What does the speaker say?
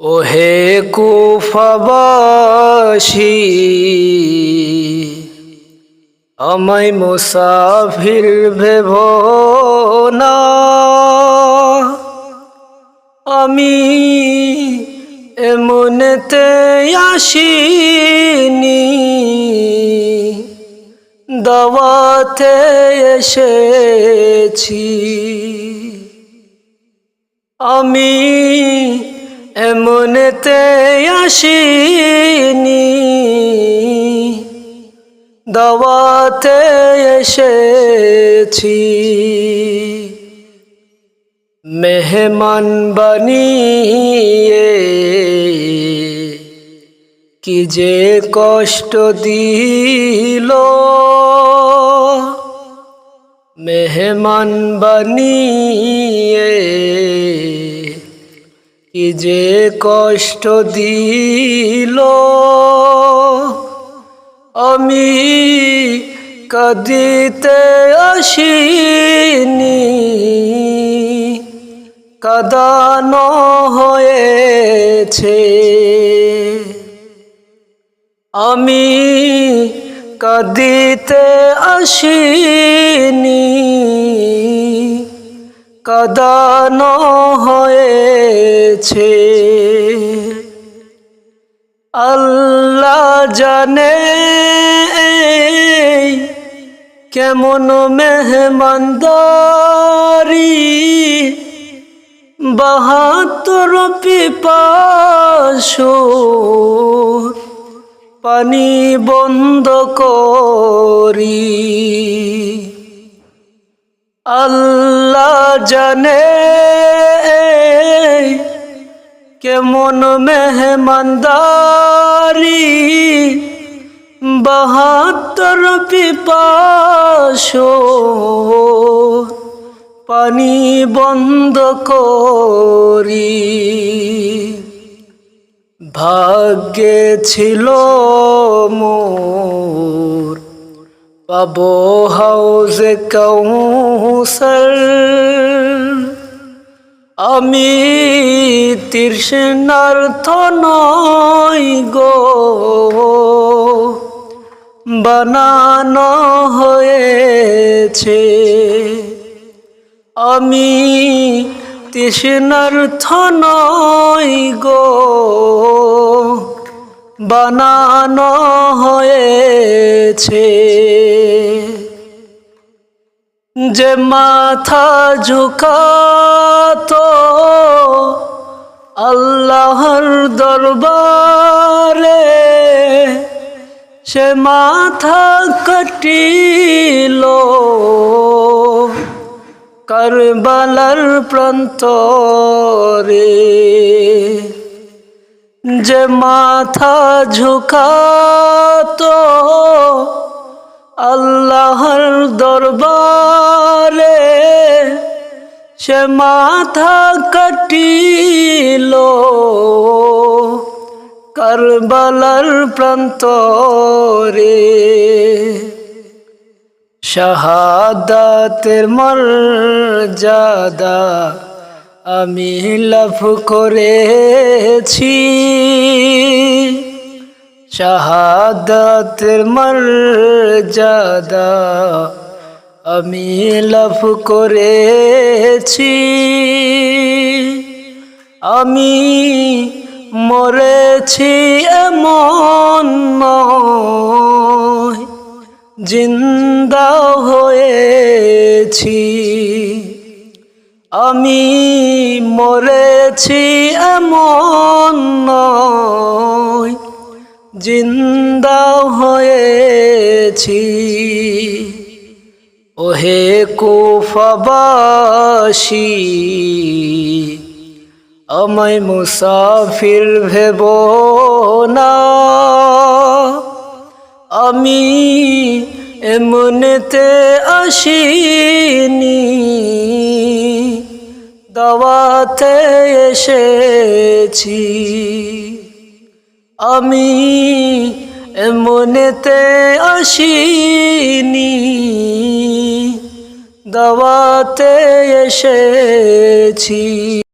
ওহে কুফাবাসী আমায় মুসাফির ভেব না। আমি এমনতে আসিনি দাওয়াতে এসেছি। আমি এমনতে আসিনি। দাওয়াতে এসেছি। মেহমান বানিয়ে কি যে কষ্ট দিল। মেহমান বানিয়ে যে কষ্ট দিল আমি কাঁদিতে আসিনি। কাদানো হয়েছে। আমি কাঁদিতে আসিনি। কাদানো হয়েছে। আল্লাহ জানে কেমন মেহমানদারি। বাহাত্তর পিপাসো পানি বন্ধ করি। আল্লাহ জানে কেমন মেহমানদারি বাহাত্তর পিপাসো পানি বন্ধ করি। ভাগ্যে ছিল মোর পাবো হাউজে কৌসর আমি তৃষ্ণার্থ নই গো। বানানো হয়েছে। আমি তৃষ্ণার্থ নই গো। বানানো হয়েছে। যে মাথা ঝুকাতো আল্লাহর দরবারে সে মাথা কাটিল কারবালার প্রান্তরে। যে মাথা ঝুকাতো আল্লাহর দরবারে সে মাথা কাটিল কারবালার প্রান্তরে। শাহাদাতের মর্যাদা আমি লাভ করেছি। শাহাদাতের মর্যাদা আমি লাভ করেছি। আমি মরেছি এমন জিন্দা হয়েছি। আমি মরেছি এমন জিন্দা হয়েছি। ওহে কুফাবাসী আমায় মুসাফির ভেব না। আমি এমনতে আসিনি দাওয়াতে এসেছি। আমি মনেতে আসিনি দাওয়াতে এসেছি।